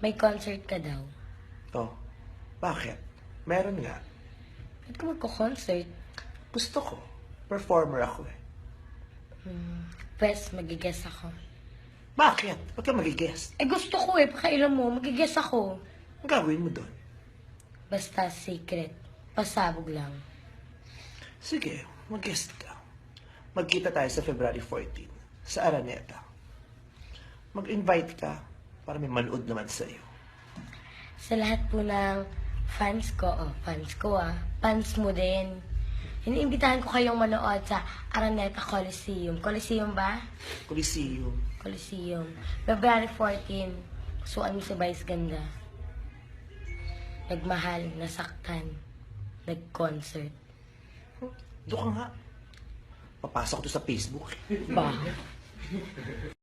May concert ka daw. Oh, bakit? Meron nga. Ba't ka magko-concert? Gusto ko. Performer ako eh. Pwes, magigess ako. Bakit? Huwag ka mag-guest. Eh gusto ko eh, pakailan mo, magigess ako. Ang gagawin mo doon? Basta secret. Pasabog lang. Sige, mag-guest ka. Magkita tayo sa February 14 sa Araneta. Mag-invite ka para may manood naman sa'yo. Sa lahat po ng fans ko, oh, fans ko ah, fans mo din. Iniimbitahan ko kayong manood sa Araneta Coliseum. Coliseum ba? Coliseum. Coliseum. February 14. Suan mo si Vice Ganda. Nagmahal, nasaktan, nag-concert. Doon ka nga. Papasok ko to sa Facebook. Ba?